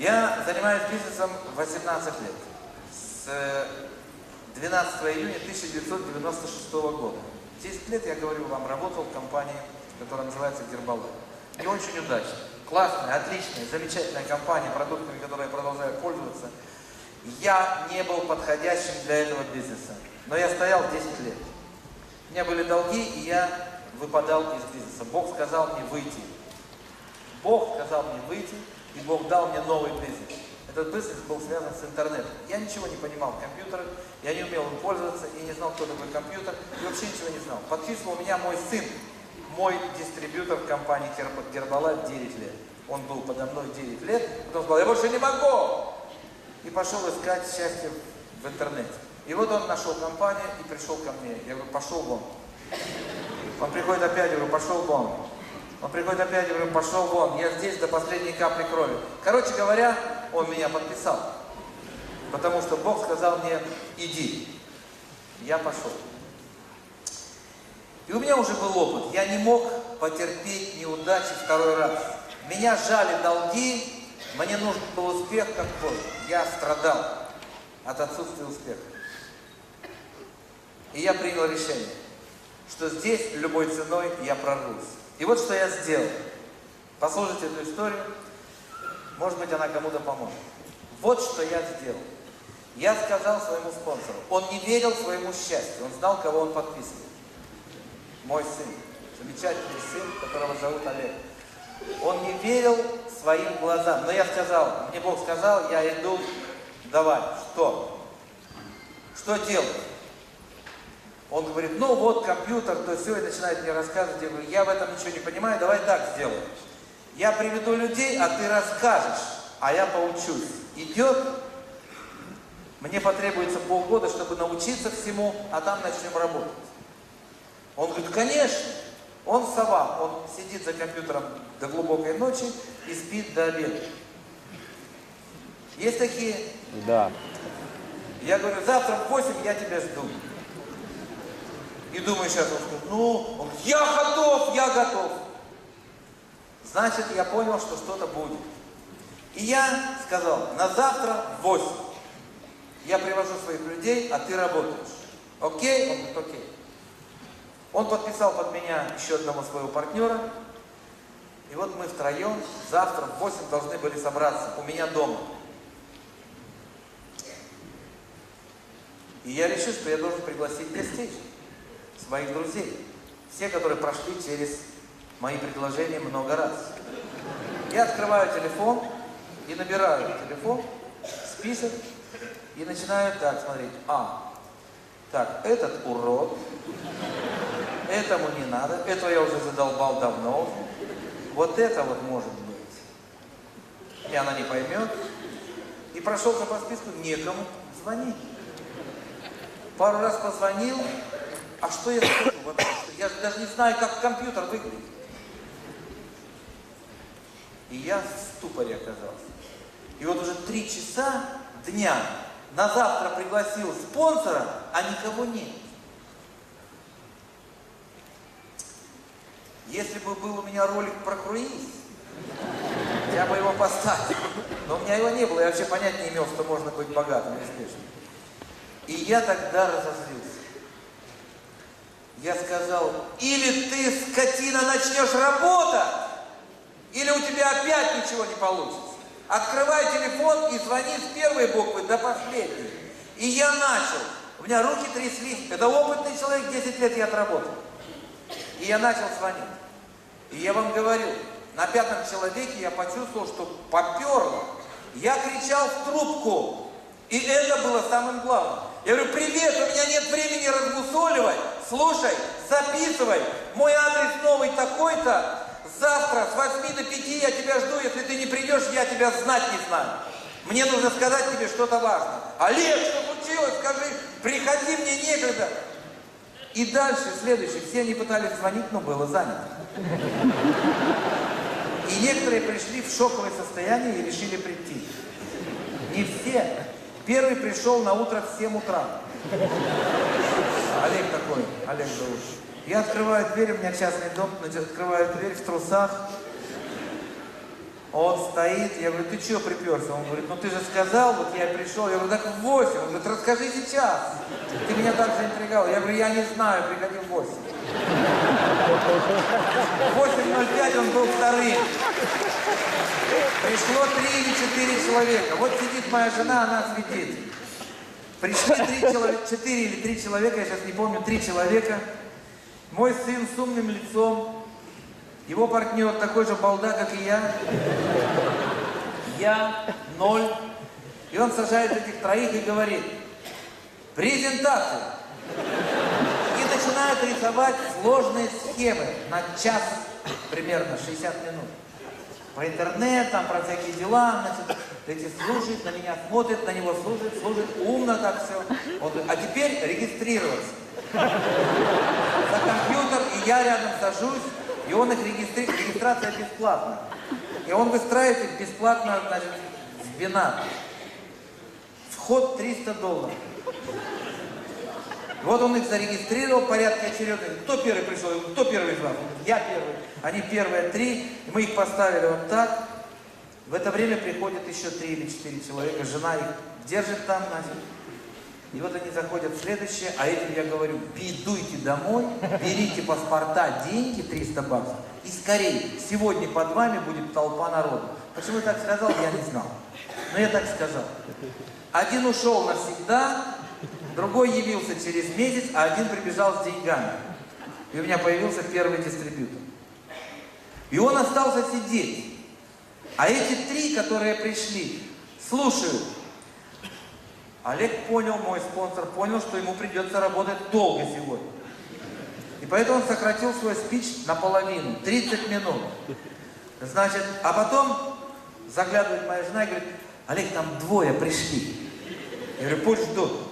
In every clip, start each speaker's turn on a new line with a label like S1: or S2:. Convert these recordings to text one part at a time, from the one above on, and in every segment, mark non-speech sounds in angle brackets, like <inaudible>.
S1: Я занимаюсь бизнесом 18 лет. С э, 12 июня 1996 года. 10 лет, я говорю вам, работал в компании, которая называется Гербалай. И очень удачно. Классная, отличная, замечательная компания, продуктами, которой я продолжаю пользоваться. Я не был подходящим для этого бизнеса. Но я стоял 10 лет. У меня были долги, и я выпадал из бизнеса. Бог сказал мне выйти. Бог сказал мне выйти, и Бог дал мне новый бизнес. Этот бизнес был связан с интернетом. Я ничего не понимал в компьютерах, я не умел им пользоваться, и не знал, кто такой компьютер, и вообще ничего не знал. Подписывал меня мой сын, мой дистрибьютор в компании Гербалайф 9 лет. Он был подо мной 9 лет, потом сказал, я больше не могу! И пошел искать счастье в интернете. И вот он нашел компанию и пришел ко мне. Я говорю, пошел вон. Он приходит опять, я говорю, пошел вон. Он приходит опять, я говорю, пошел вон. Я здесь до последней капли крови. Короче говоря, он меня подписал. Потому что Бог сказал мне, иди. Я пошел. И у меня уже был опыт. Я не мог потерпеть неудачи второй раз. Меня жали долги, мне нужен был успех как позже. Я страдал от отсутствия успеха. И я принял решение, что здесь любой ценой я прорвусь. И вот что я сделал. Послушайте эту историю, может быть она кому-то поможет. Вот что я сделал. Я сказал своему спонсору, он не верил своему счастью, он знал, кого он подписывает. Мой сын, замечательный сын, которого зовут Олег. Он не верил своим глазам. Но я сказал, мне Бог сказал, я иду, давай, что? Что делать? Он говорит, ну вот компьютер, то все, и начинает мне рассказывать. Я говорю, я в этом ничего не понимаю, давай так сделаем. Я приведу людей, а ты расскажешь, а я поучусь. Идет? Мне потребуется полгода, чтобы научиться всему, а там начнем работать. Он говорит, конечно. Он сова, он сидит за компьютером до глубокой ночи и спит до обеда. Есть такие?
S2: Да.
S1: Я говорю, завтра в 8 я тебя жду. И думаю, сейчас он скажет, ну, он говорит, я готов, я готов. Значит, я понял, что что-то будет. И я сказал, на завтра в 8 я привожу своих людей, а ты работаешь. Окей? Он говорит, окей. Он подписал под меня еще одного своего партнера. И вот мы втроем завтра в 8 должны были собраться у меня дома. И я решил, что я должен пригласить гостей, своих друзей. Все, которые прошли через мои предложения много раз. Я открываю телефон и набираю телефон, список, и начинаю так смотреть. А, так, этот урод, этому не надо, этого я уже задолбал давно, вот это вот может быть. И она не поймет. И прошелся по списку, некому звонить. Пару раз позвонил, а что я скажу вообще? Я же даже не знаю, как компьютер выглядит. И я в ступоре оказался. И вот уже три часа дня на завтра пригласил спонсора, а никого нет. Если бы был у меня ролик про круиз, я бы его поставил. Но у меня его не было, я вообще понять не имел, что можно быть богатым и успешным. И я тогда разозлился. Я сказал, или ты, скотина, начнешь работать, или у тебя опять ничего не получится. Открывай телефон и звони с первой буквы до последней. И я начал. У меня руки тряслись. Это опытный человек, 10 лет я отработал. И я начал звонить. И я вам говорю, на пятом человеке я почувствовал, что поперло. Я кричал в трубку. И это было самым главным. Я говорю, привет, у меня нет времени размусоливать. Слушай, записывай. Мой адрес новый такой-то. Завтра с 8 до 5 я тебя жду. Если ты не придешь, я тебя знать не знаю. Мне нужно сказать тебе что-то важное. Олег, что случилось? Скажи, приходи, мне некогда. И дальше, следующий, все они пытались звонить, но было занято. И некоторые пришли в шоковое состояние и решили прийти. Не все. Первый пришел на утро в 7 утра. Олег такой, Олег зовут. Я открываю дверь, у меня частный дом, открываю дверь в трусах. Он стоит, я говорю, ты чего приперся? Он говорит, ну ты же сказал, вот я пришел. Я говорю, так в 8. Он говорит, расскажи сейчас. Ты меня так заинтриговал. Я говорю, я не знаю, приходи в 8. В 8.05 он был вторым. Пришло три или четыре человека. Вот сидит моя жена, она свидетель. Пришли три человека, четыре или три человека, я сейчас не помню, три человека. Мой сын с умным лицом, его партнер такой же балда, как и я. Я ноль. И он сажает этих троих и говорит, презентация. И начинает рисовать сложные схемы на час, примерно 60 минут. Про интернет, там, про всякие дела, значит, эти слушают, на меня смотрят, на него слушают, слушают, умно так все. Говорит, а теперь регистрироваться. За компьютер, и я рядом сажусь, и он их регистрирует, регистрация бесплатная. И он выстраивает их бесплатно, значит, в бинар. Вход 300 долларов. Вот он их зарегистрировал, порядке очередности. Кто первый пришел? Кто первый вас? Я первый. Они первые три. Мы их поставили вот так. В это время приходят еще три или четыре человека. Жена их держит там, значит. И вот они заходят в следующее, а этим я говорю, бедуйте домой, берите паспорта, деньги 300 баксов, и скорее, сегодня под вами будет толпа народу. Почему я так сказал, я не знал. Но я так сказал. Один ушел навсегда, другой явился через месяц, а один прибежал с деньгами. И у меня появился первый дистрибьютор. И он остался сидеть. А эти три, которые пришли, слушают. Олег понял, мой спонсор понял, что ему придется работать долго сегодня. И поэтому он сократил свой спич наполовину, 30 минут. Значит, а потом заглядывает моя жена и говорит, Олег, там двое пришли. Я говорю, пусть ждут.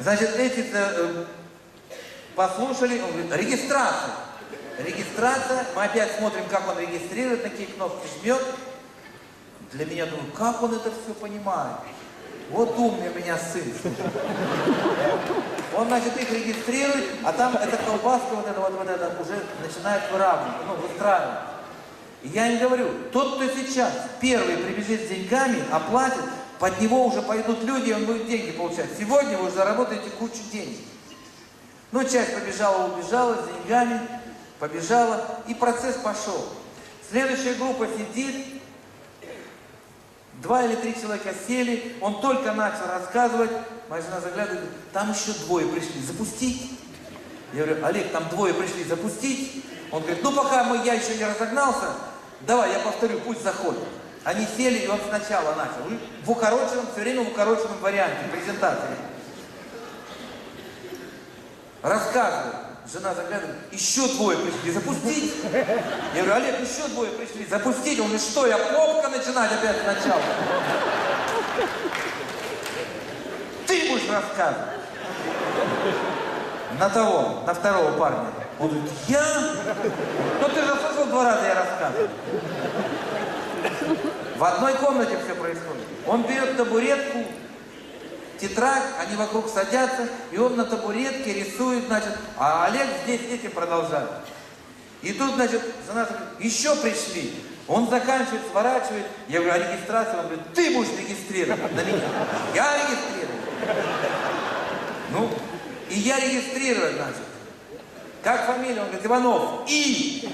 S1: Значит, эти э, послушали, он говорит, регистрация. Регистрация, мы опять смотрим, как он регистрирует, на какие кнопки жмет. Для меня, думаю, как он это все понимает? Вот умный у меня сын. Он, значит, их регистрирует, а там эта колбаска вот эта вот, вот эта уже начинает выравнивать, ну, выстраивать. И я им говорю, тот, кто сейчас первый прибежит с деньгами, оплатит, под него уже пойдут люди, и он будет деньги получать. Сегодня вы заработаете кучу денег. Ну, часть побежала, убежала с деньгами, побежала, и процесс пошел. Следующая группа сидит, два или три человека сели, он только начал рассказывать, моя жена заглядывает, там еще двое пришли, запустить? Я говорю, Олег, там двое пришли, запустить? Он говорит, ну пока мы, я еще не разогнался, давай, я повторю, пусть заходят. Они сели, и он сначала начал. В укороченном, все время в укороченном варианте презентации. Рассказывает. Жена заглядывает, еще двое пришли, запустить. Я говорю, Олег, еще двое пришли, запустить. Он говорит, что, я попка начинать опять сначала? Ты будешь рассказывать. На того, на второго парня. Говорит, я? Ну ты же слышал два раза я рассказываю. В одной комнате все происходит. Он берет табуретку, тетрадь, они вокруг садятся, и он на табуретке рисует, значит, а Олег здесь этим продолжает. И тут, значит, жена говорит, еще пришли. Он заканчивает, сворачивает. Я говорю, а регистрация? Он говорит, ты будешь регистрировать на меня. Я регистрирую. Ну, и я регистрирую, значит. Как фамилия? Он говорит, Иванов. И.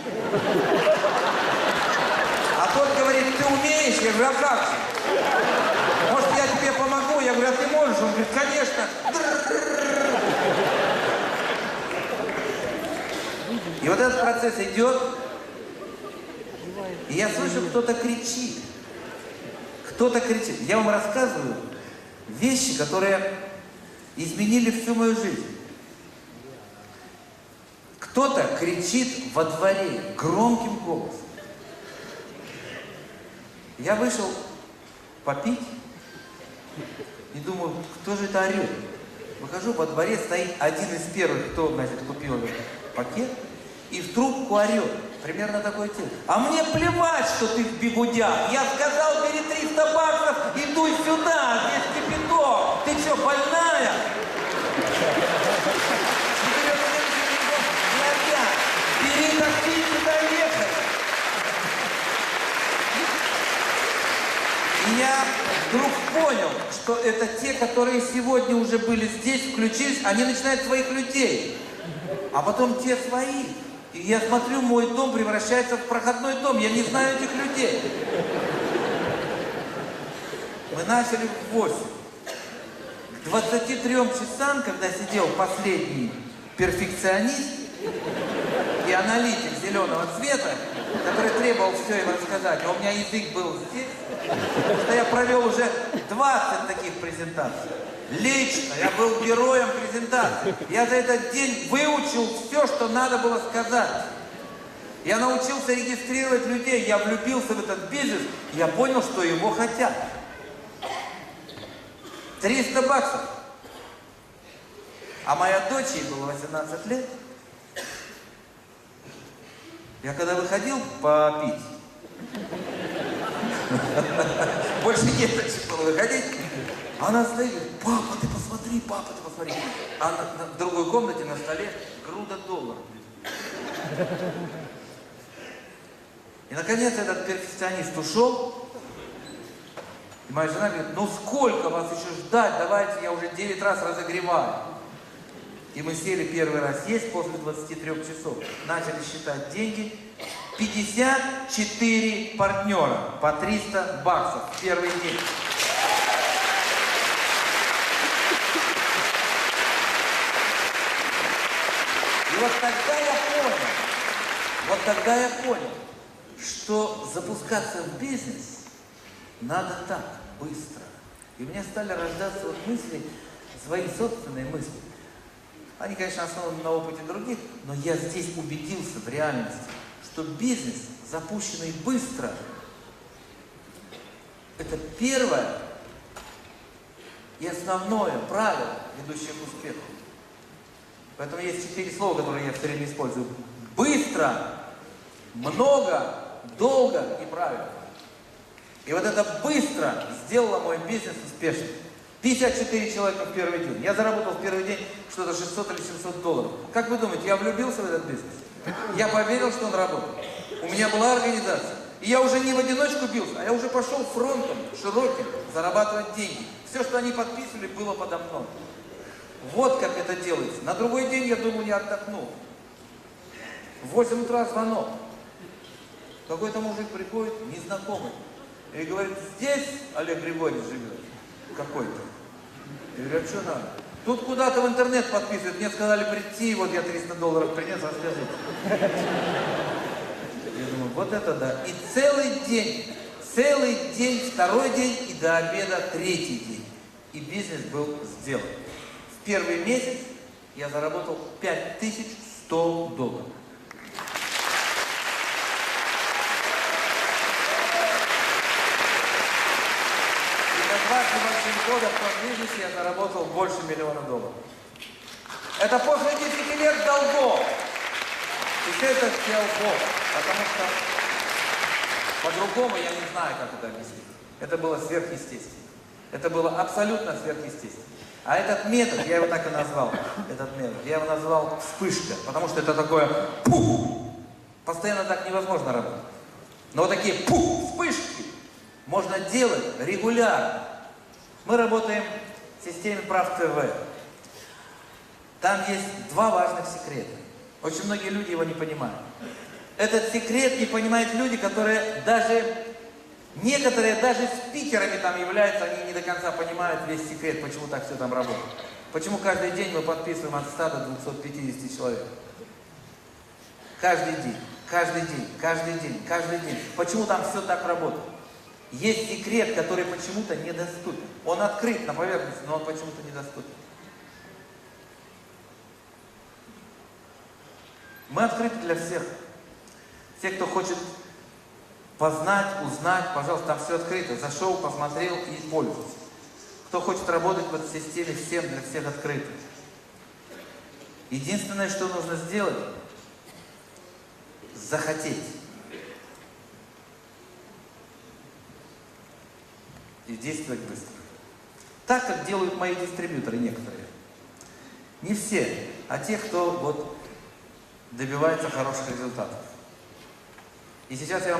S1: А тот говорит, ты умеешь? Я говорю, а как же? Может, я тебе помогу? Я говорю, а ты можешь? Он говорит, конечно. И вот этот процесс идет, и я слышу, кто-то кричит. Кто-то кричит. Я вам рассказываю вещи, которые изменили всю мою жизнь. Кто-то кричит во дворе громким голосом. Я вышел попить и думаю, кто же это орет? Выхожу, во дворе стоит один из первых, кто, значит, купил этот пакет, и в трубку орет. Примерно такой текст. А мне плевать, что ты в бегудях. Я сказал, бери 300 баксов и дуй сюда, здесь кипяток. Ты что, больная? Бери такси сюда ехать. И я вдруг понял, что это те, которые сегодня уже были здесь, включились, они начинают своих людей. А потом те свои. И я смотрю, мой дом превращается в проходной дом. Я не знаю этих людей. Мы начали в 8. К 23 часам, когда сидел последний перфекционист и аналитик зеленого цвета, который требовал все им рассказать, а у меня язык был здесь, что я провел уже 20 таких презентаций. Лично я был героем презентации. Я за этот день выучил все, что надо было сказать. Я научился регистрировать людей, я влюбился в этот бизнес, я понял, что его хотят. 300 баксов. А моя дочь, ей было 18 лет. Я когда выходил попить, <laughs> больше не зачем было выходить, она стоит, папа, ты посмотри, папа, ты посмотри. А на, на- в другой комнате на столе груда долларов. И наконец этот перфекционист ушел, и моя жена говорит, ну сколько вас еще ждать, давайте я уже 9 раз разогреваю. И мы сели первый раз есть после 23 часов. Начали считать деньги. 54 партнера по 300 баксов в первый день. И вот тогда я понял, вот тогда я понял, что запускаться в бизнес надо так, быстро. И у меня стали рождаться вот мысли, свои собственные мысли. Они, конечно, основаны на опыте других, но я здесь убедился в реальности, что бизнес, запущенный быстро, это первое и основное правило, ведущее к успеху. Поэтому есть четыре слова, которые я все время использую. Быстро, много, долго и правильно. И вот это быстро сделало мой бизнес успешным. 54 человека в первый день. Я заработал в первый день что-то 600 или 700 долларов. Как вы думаете, я влюбился в этот бизнес? Я поверил, что он работает. У меня была организация. И я уже не в одиночку бился, а я уже пошел фронтом, широким, зарабатывать деньги. Все, что они подписывали, было подо мной. Вот как это делается. На другой день я думал, я отдохнул. В 8 утра звонок. Какой-то мужик приходит, незнакомый. И говорит, здесь Олег Григорьевич живет. Какой-то. Я говорю, а что надо? Тут куда-то в интернет подписывают. Мне сказали прийти, вот я 300 долларов принес, расскажите. Я думаю, вот это да. И целый день, целый день, второй день и до обеда третий день. И бизнес был сделан. В первый месяц я заработал 5100 долларов. И за 28 года в бизнесе я заработал больше миллиона долларов. Это после 10 лет долгов. И все это сделал Бог. Потому что по-другому я не знаю, как это объяснить. Это было сверхъестественно. Это было абсолютно сверхъестественно. А этот метод, я его так и назвал, этот метод, я его назвал вспышка, потому что это такое пух. Постоянно так невозможно работать. Но вот такие пух, вспышки можно делать регулярно. Мы работаем в системе прав ТВ. Там есть два важных секрета. Очень многие люди его не понимают. Этот секрет не понимают люди, которые даже, некоторые даже спикерами там являются, они не до конца понимают весь секрет, почему так все там работает. Почему каждый день мы подписываем от 100 до 250 человек. Каждый день, каждый день, каждый день, каждый день. Почему там все так работает? Есть секрет, который почему-то недоступен. Он открыт на поверхности, но он почему-то недоступен. Мы открыты для всех. Те, кто хочет познать, узнать, пожалуйста, там все открыто. Зашел, посмотрел и пользуйся. Кто хочет работать в этой системе, всем для всех открыто. Единственное, что нужно сделать, захотеть. И действовать быстро. Так, как делают мои дистрибьюторы некоторые. Не все, а те, кто вот добивается хороших результатов. И сейчас я вам